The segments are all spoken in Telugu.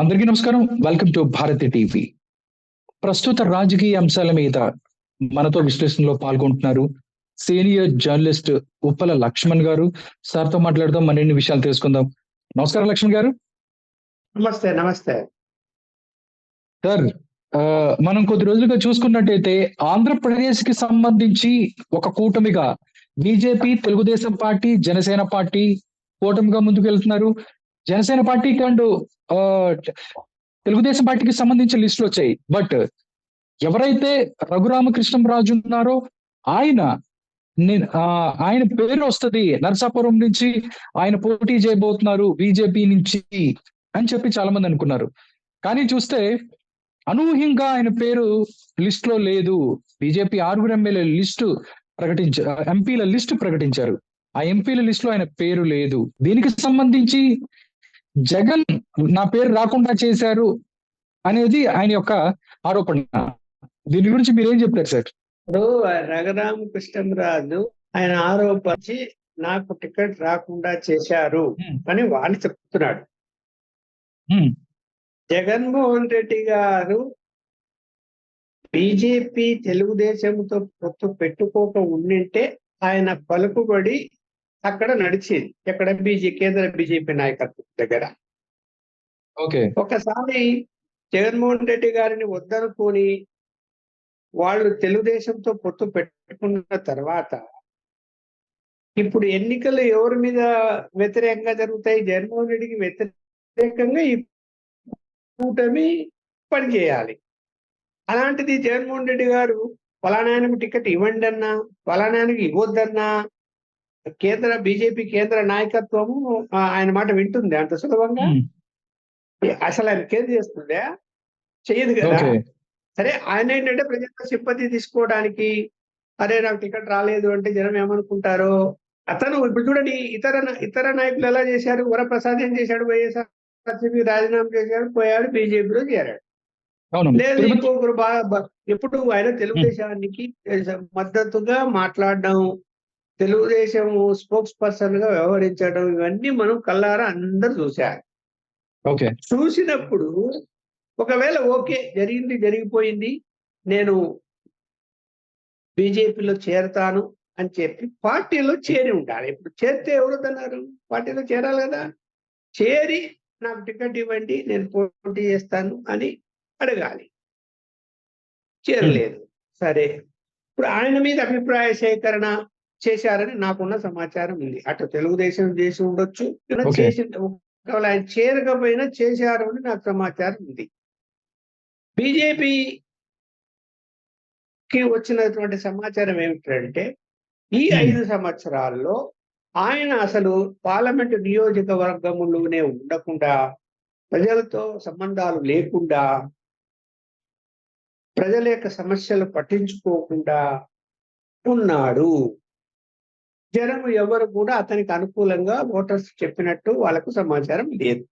అందరికీ నమస్కారం. వెల్కమ్ టు భారతి టీవీ ప్రస్తుత రాజకీయ అంశాల మీద మనతో విశ్లేషణలో పాల్గొంటున్నారు సీనియర్ జర్నలిస్ట్ ఉప్పల లక్ష్మణ్ గారు. సార్తో మాట్లాడదాం మరిన్ని విషయాలు తెలుసుకుందాం. నమస్కారం లక్ష్మణ్ గారు. నమస్తే నమస్తే. సార్ మనం కొద్ది రోజులుగా చూసుకున్నట్టయితే ఆంధ్రప్రదేశ్కి సంబంధించి ఒక కూటమిగా BJP Telugu Desam party Janasena party కూటమిగా ముందుకు వెళ్తున్నారు జనసేన పార్టీకి అండ్ తెలుగుదేశం పార్టీకి సంబంధించిన లిస్టులు వచ్చాయి. బట్ ఎవరైతే రఘురామకృష్ణంరాజు ఉన్నారో ఆయన ఆయన పేరు వస్తది నరసాపురం నుంచి ఆయన పోటీ చేయబోతున్నారు బీజేపీ నుంచి అని చెప్పి చాలా మంది అనుకున్నారు. కానీ చూస్తే అనూహ్యంగా ఆయన పేరు లిస్ట్లో లేదు. బీజేపీ ఆరుగురు ఎమ్మెల్యే లిస్టు ప్రకటించారు ఎంపీల లిస్టు ప్రకటించారు. ఆ ఎంపీల లిస్ట్లో ఆయన పేరు లేదు. దీనికి సంబంధించి జగన్ నా పేరు రాకుండా చేశారు అనేది ఆయన యొక్క ఆరోపణ. దీని గురించి మీరేం చెప్తారు సార్? ఇప్పుడు రఘురామ కృష్ణరాజు ఆయన ఆరోపించి నాకు టికెట్ రాకుండా చేశారు అని వాడిని చెప్తున్నాడు. జగన్మోహన్ రెడ్డి గారు బీజేపీ తెలుగుదేశంతో పొత్తు పెట్టుకోక ఉండింటే ఆయన పలుకుబడి అక్కడ నడిచేది ఎక్కడ బీజే కేంద్ర బీజేపీ నాయకత్వం దగ్గర. ఓకే. ఒకసారి జగన్మోహన్ రెడ్డి గారిని వద్దనుకొని వాళ్ళు తెలుగుదేశంతో పొత్తు పెట్టుకున్న తర్వాత ఇప్పుడు ఎన్నికలు ఎవరి మీద వ్యతిరేకంగా జరుగుతాయి? జగన్మోహన్ రెడ్డికి వ్యతిరేకంగా ఈ కూటమి పనిచేయాలి. అలాంటిది జగన్మోహన్ రెడ్డి గారు ఫలానాయనకు టికెట్ ఇవ్వండి అన్నా ఫలానాయనకి ఇవ్వద్దన్నా కేంద్ర బీజేపీ కేంద్ర నాయకత్వము ఆయన మాట వింటుంది అంత సులభంగా? అసలు ఆయన కేర్ చేస్తుందా చెయ్యదు కదా. సరే ఆయన ఏంటంటే ప్రజల సింపతి తీసుకోవడానికి అరే నాకు టికెట్ రాలేదు అంటే జనం ఏమనుకుంటారో? అతను ఇప్పుడు చూడండి ఇతర ఇతర నాయకులు ఎలా చేశారు? వరప్రసాద్ ఏం చేశాడు వైఎస్ఆర్సీపీ రాజీనామా చేశాడు పోయాడు బీజేపీలో చేరాడు. లేదు ఇంకొకరు బాగా బ- ఎప్పుడు ఆయన తెలుగుదేశానికి మద్దతుగా మాట్లాడడం తెలుగుదేశం స్పోక్స్ పర్సన్గా వ్యవహరించడం ఇవన్నీ మనం కల్లారా అందరు చూశారు. ఓకే. చూసినప్పుడు ఒకవేళ ఓకే జరిగింది జరిగిపోయింది నేను బీజేపీలో చేరతాను అని చెప్పి పార్టీలో చేరి ఉండాలి ఇప్పుడు చేరితే ఎవరుతున్నారు పార్టీలో చేరాలి కదా. చేరి నాకు టికెట్ ఇవ్వండి నేను పోటీ చేస్తాను అని అడగాలి. చేరలేదు. సరే. ఇప్పుడు ఆయన మీద అభిప్రాయ సేకరణ చేశారని నాకున్న సమాచారం ఉంది అటు తెలుగుదేశం చేసి ఉండొచ్చు. చేసి ఒకవేళ ఆయన చేరకపోయినా చేశారు అని నాకు సమాచారం ఉంది బీజేపీకి వచ్చినటువంటి సమాచారం ఏమిటంటే ఈ. ఐదు సంవత్సరాల్లో ఆయన అసలు పార్లమెంటు నియోజకవర్గములోనే ఉండకుండా ప్రజలతో సంబంధాలు లేకుండా ప్రజల యొక్క సమస్యలు పట్టించుకోకుండా ఉన్నాడు జనం ఎవరు కూడా అతనికి అనుకూలంగా ఓటర్స్ చెప్పినట్టు వాళ్ళకు సమాచారం లేదు.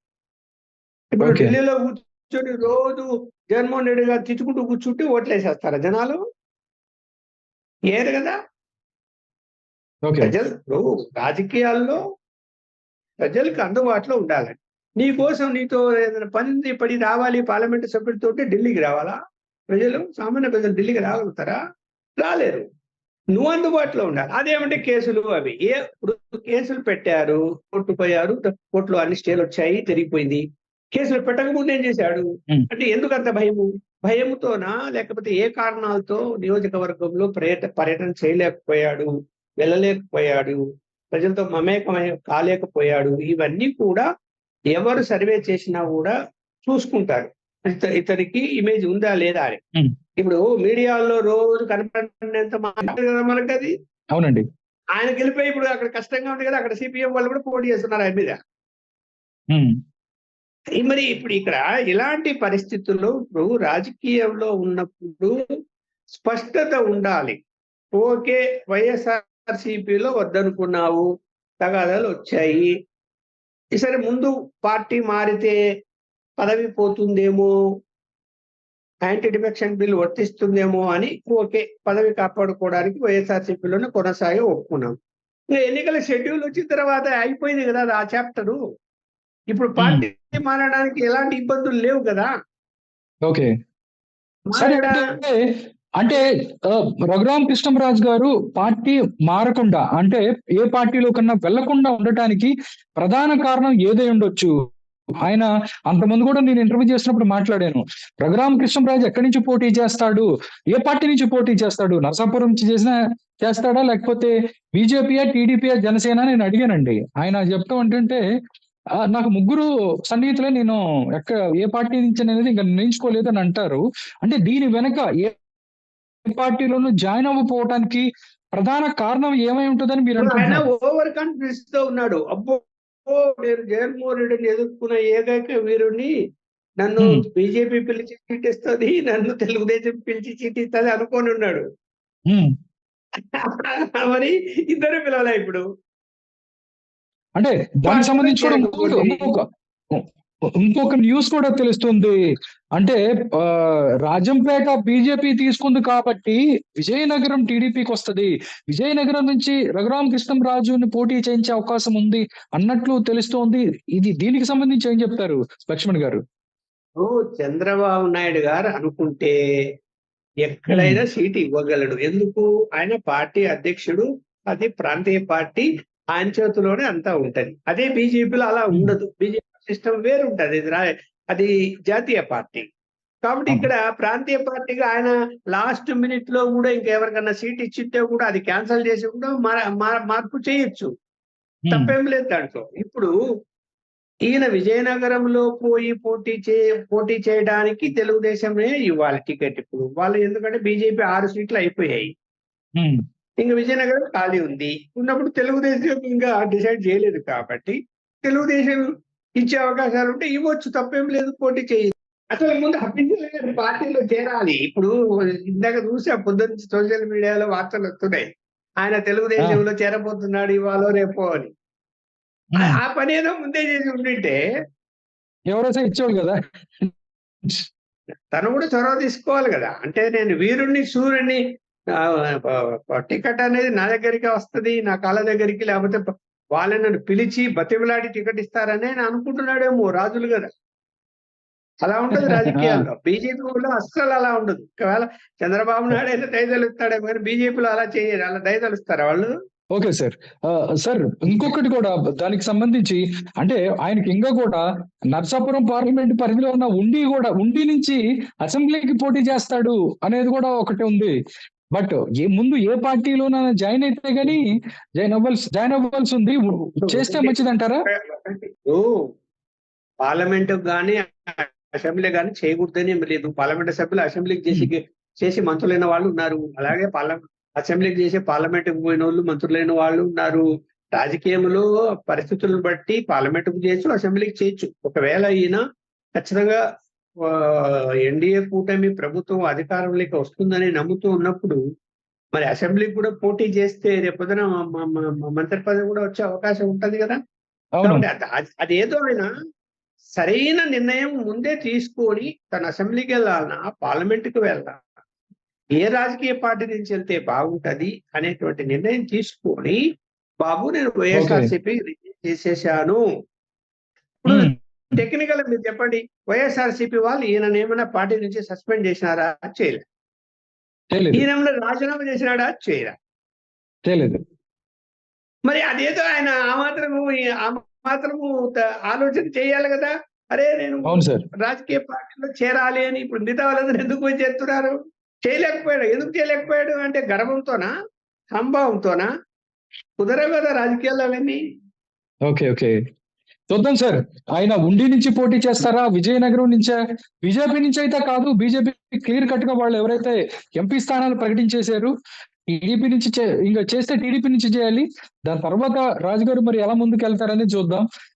ఇప్పుడు. ఢిల్లీలో కూర్చొని రోజు జగన్మోహన్ రెడ్డి గారు తిట్టుకుంటూ కూర్చుంటే ఓట్లేసేస్తారా జనాలు? ఏరు కదా. ప్రజలు రాజకీయాల్లో ప్రజలకు అందుబాటులో ఉండాలండి నీ కోసం నీతో ఏదైనా పని పడి రావాలి పార్లమెంట్ సభ్యులతో ఢిల్లీకి రావాలా? ప్రజలు సామాన్య ప్రజలు ఢిల్లీకి రాగలుగుతారా? రాలేరు. నువ్వు అందుబాటులో ఉండాలి. అదేమంటే కేసులు అవి. ఏ ఇప్పుడు కేసులు పెట్టారు కోర్టు పోయారు కోర్టులో అన్ని స్టేలు వచ్చాయి జరిగిపోయింది కేసులు పెట్టకముందు ఏం చేశాడు. అంటే ఎందుకు అంత భయము? భయముతోనా? లేకపోతే ఏ కారణాలతో నియోజకవర్గంలో పర్యట పర్యటన చేయలేకపోయాడు వెళ్ళలేకపోయాడు ప్రజలతో మమేకమై కాలేకపోయాడు ఇవన్నీ కూడా ఎవరు సర్వే చేసినా కూడా చూసుకుంటారు. ఇత- ఇతనికి ఇమేజ్ ఉందా లేదా అని. ఇప్పుడు మీడియాలో రోజు కనపడినంత మనకి అది? అవునండి. ఆయన గెలిపోయి ఇప్పుడు అక్కడ కష్టంగా ఉంది కదా అక్కడ సిపిఎం వాళ్ళు కూడా పోటీ చేస్తున్నారు ఆయన మీద. మరి ఇప్పుడు ఇక్కడ ఇలాంటి పరిస్థితుల్లో ఇప్పుడు రాజకీయంలో ఉన్నప్పుడు స్పష్టత ఉండాలి. ఓకే వైఎస్ఆర్ సిపిలో వద్దనుకున్నావు తగాదాలు వచ్చాయి. ఈసారి ముందు పార్టీ మారితే పదవి పోతుందేమో? యాంటీ డిఫెక్షన్ బిల్ వర్తిస్తుందేమో అని ఓకే పదవి కాపాడుకోవడానికి వైఎస్ఆర్సీపీలోనే కొనసాగి ఒప్పుకున్నాం. ఇంకా ఎన్నికల షెడ్యూల్ వచ్చిన తర్వాత అయిపోయింది కదా ఆ చాప్టరు ఇప్పుడు పార్టీ మారడానికి ఎలాంటి ఇబ్బందులు లేవు కదా. ఓకే. అంటే రఘురామ కృష్ణరాజు గారు పార్టీ మారకుండా అంటే ఏ పార్టీలో కన్నా వెళ్ళకుండా ఉండటానికి ప్రధాన కారణం ఏదై ఉండొచ్చు? ఆయన అంతమంది కూడా నేను ఇంటర్వ్యూ చేసినప్పుడు మాట్లాడాను. రఘురామ కృష్ణరాజు ఎక్కడి నుంచి పోటీ చేస్తాడు? ఏ పార్టీ నుంచి పోటీ చేస్తాడు? నరసాపురం నుంచి చేసిన చేస్తాడా? లేకపోతే బీజేపీయా టీడీపీయా జనసేన నేను అడిగానండి. ఆయన చెప్తాం ఏంటంటే నాకు ముగ్గురు సన్నిహితులే నేను ఎక్కడ ఏ పార్టీ నుంచి అనేది ఇంకా నిర్ణయించుకోలేదు అని అంటారు. అంటే దీని వెనక ఏ పార్టీలోనూ జాయిన్ అవ్వకపోవటానికి ప్రధాన కారణం ఏమై ఉంటుందని మీరు ఓవర్ కాన్ఫిడెన్స్తో ఉన్నాడు. అబ్బో! నేను జగన్మోహన్ రెడ్డిని ఎదుర్కొన్న ఏకైక వీరుణ్ణి నన్ను. బీజేపీ పిలిచి సీట్ ఇస్తుంది నన్ను తెలుగుదేశం పిలిచి సీట్ ఇస్తుంది అనుకొని ఉన్నాడు. మరి ఇద్దరు పిలవలే ఇప్పుడు అంటే దానికి సంబంధించి కూడా ఇంకొక న్యూస్ కూడా తెలుస్తుంది. అంటే రాజంపేట బీజేపీ తీసుకుంది కాబట్టి విజయనగరం టీడీపీకి వస్తది. విజయనగరం నుంచి రఘురామ కృష్ణంరాజుని పోటీ చేయించే అవకాశం ఉంది అన్నట్లు తెలుస్తోంది. ఇది దీనికి సంబంధించి ఏం చెప్తారు లక్ష్మణ్ గారు? ఓ చంద్రబాబు నాయుడు గారు అనుకుంటే ఎక్కడైనా సీట్ ఇవ్వగలడు. ఎందుకు? ఆయన పార్టీ అధ్యక్షుడు అది ప్రాంతీయ పార్టీ ఆయన చేతిలోనే అంతా ఉంటది. అదే బీజేపీలో అలా ఉండదు. బీజేపీ సిస్టమ్ వేరు ఉంటది ఇది రా- అది జాతీయ పార్టీ. కాబట్టి. ఇక్కడ ప్రాంతీయ పార్టీగా ఆయన లాస్ట్ మినిట్లో కూడా ఇంకెవరికన్నా సీట్ ఇచ్చితే కూడా అది క్యాన్సిల్ చేసి కూడా మార- మార- మార్పు చేయొచ్చు. తప్పేం లేదు దాంట్లో. ఇప్పుడు ఈయన విజయనగరంలో పోయి పోటీ చే పోటీ చేయడానికి తెలుగుదేశమే ఇవ్వాలి టికెట్ ఇప్పుడు. వాళ్ళు ఎందుకంటే బీజేపీ ఆరు సీట్లు అయిపోయాయి. ఇంకా విజయనగరం ఖాళీ ఉంది. ఉన్నప్పుడు తెలుగుదేశం ఇంకా డిసైడ్ చేయలేదు కాబట్టి తెలుగుదేశం ఇచ్చే అవకాశాలు ఉంటే ఇవ్వచ్చు తప్పేం లేదు పోటీ చేయి. అసలు ముందు అఫీషియల్ పార్టీలో చేరాలి. ఇప్పుడు ఇందాక చూసా పొద్దున్న సోషల్ మీడియాలో వార్తలు వస్తున్నాయి. ఆయన తెలుగుదేశంలో చేరబోతున్నాడు ఇవాళ రేపో అని. ఆ- పని ఏదో ముందే చేసి ఉండింటే ఎవరైతే ఇచ్చేవాళ్ళు కదా. తను కూడా చొరవ తీసుకోవాలి కదా. అంటే నేను వీరుణ్ణి ప- టికెట్ అనేది నా దగ్గరికి వస్తది నా కాళ్ళ దగ్గరికి లేకపోతే వాళ్ళని నన్ను పిలిచి బతిమలాడి టికెట్ ఇస్తారని ఆయన అనుకుంటున్నాడేమో రాజులు కదా. అలా ఉంటది రాజకీయాల్లో. బీజేపీలో అస్సలు అలా ఉండదు. ఒకవేళ చంద్రబాబు నాయుడు అయితే దయదలు ఇస్తాడేమో కానీ బీజేపీలో అలా చేయరు. అలా దయదలు ఇస్తారా వాళ్ళు? Okay sir. సార్ ఇంకొకటి కూడా దానికి సంబంధించి అంటే ఆయనకి ఇంకా కూడా నర్సాపురం పార్లమెంట్ పరిధిలో ఉన్న ఉండి కూడా ఉండి నుంచి అసెంబ్లీకి పోటీ చేస్తాడు అనేది కూడా ఒకటి ఉంది. బట్ ఏ ముందు ఏ పార్టీలోనైనా జాయిన్ అయితే గానీ జాయిన్ అవ్వాల్సి జాయిన్ అవ్వాల్సి ఉంది. చేస్తే మంచిది అంటారా ఓ పార్లమెంట్ కానీ అసెంబ్లీ కానీ చేయకూడదని లేదు. పార్లమెంట్ సభ్యులు అసెంబ్లీకి చేసి చేసి మంత్రులైన వాళ్ళు ఉన్నారు. అలాగే పార్లమెంట్ అసెంబ్లీకి చేసి పార్లమెంట్ పోయిన వాళ్ళు మంత్రులైన వాళ్ళు ఉన్నారు. రాజకీయంలో పరిస్థితులను బట్టి పార్లమెంట్కు చేయొచ్చు అసెంబ్లీకి చేయొచ్చు. ఒకవేళ ఈయన ఖచ్చితంగా ఎన్డీఏ కూటమి ప్రభుత్వం అధికారంలోకి వస్తుందని నమ్ముతూ ఉన్నప్పుడు మరి అసెంబ్లీకి కూడా పోటీ చేస్తే రేపొద్దున మంత్రి పదవి కూడా వచ్చే అవకాశం ఉంటది కదా? అది- ఏదో అయినా సరైన నిర్ణయం ముందే తీసుకొని తన అసెంబ్లీకి వెళ్ళాలన్నా పార్లమెంట్కి వెళ్ళాలన్నా ఏ రాజకీయ పార్టీ నుంచి వెళ్తే బాగుంటది అనేటువంటి నిర్ణయం తీసుకొని బాబు నేను వైఎస్ఆర్సీపీ చేసేసాను. టెక్నికల్ మీరు చెప్పండి వైఎస్ఆర్సీపీ వాళ్ళు ఈయన ఏమైనా పార్టీ నుంచి సస్పెండ్ చేసినారా? చేయలే తెలియదు ఈయన ఏమైనా రాజీనామా చేసినాడా? చేయరా తెలియదు మరి అదేదో ఆయన ఆ మాత్రము ఆ మాత్రము ఆలోచన చేయాలి కదా. అరే నేను రాజకీయ పార్టీలో చేరాలి అని ఇప్పుడు మిగతా వాళ్ళందరూ ఎందుకు పోయి చేస్తున్నారు చేయలేకపోయాడు. ఎందుకు చేయలేకపోయాడు అంటే గర్వంతోనా? సంభావంతోనా? కుదరవు కదా రాజకీయాలు అవన్నీ. Okay okay. చూద్దాం సార్. ఆయన ఉండి నుంచి పోటీ చేస్తారా? విజయనగరం నుంచే? బీజేపీ నుంచి అయితే కాదు. బీజేపీ క్లియర్ కట్గా వాళ్ళు ఎవరైతే ఎంపీ స్థానాలు ప్రకటించేశారు టీడీపీ నుంచి చే- ఇంకా చేస్తే టీడీపీ నుంచి చేయాలి. దాని తర్వాత రాజుగారు మరి ఎలా ముందుకు వెళ్తారని చూద్దాం.